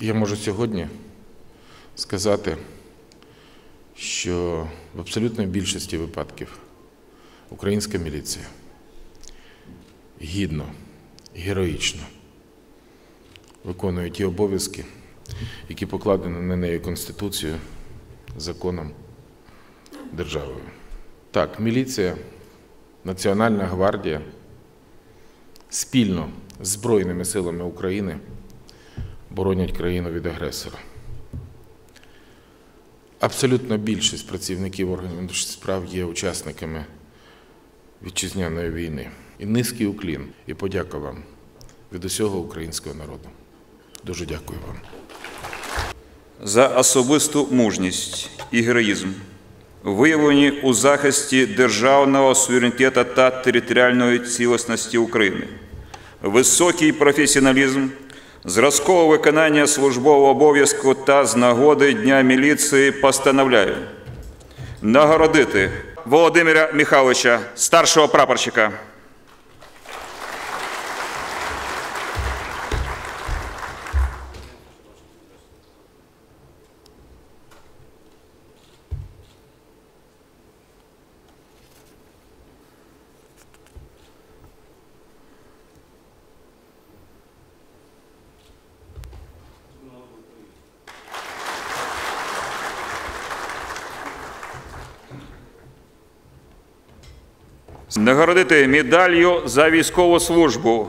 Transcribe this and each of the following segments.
Я можу сьогодні сказати, що в абсолютній більшості випадків українська міліція гідно, героїчно виконує ті обов'язки, які покладені на неї Конституцією, законом, державою. Так, міліція, Національна гвардія спільно з Збройними силами України боронять країну від агресора. Абсолютно більшість працівників органів внутрішніх справ є учасниками вітчизняної війни. І низький уклін і подяка вам від усього українського народу. Дуже дякую вам. за особисту мужність і героїзм, виявлені у захисті державного суверенітету та територіальної цілісності України, високий професіоналізм, зразкове виконання службового обов'язку та з нагоди Дня міліції постановляю нагородити Володимира Михайловича, старшого прапорщика. Нагородити медаллю за військову службу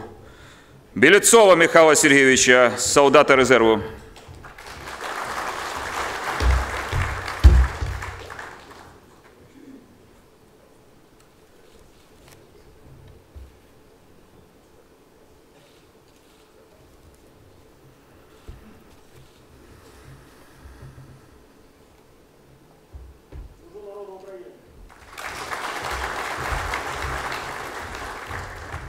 Білецова Михайла Сергійовича, солдата резерву.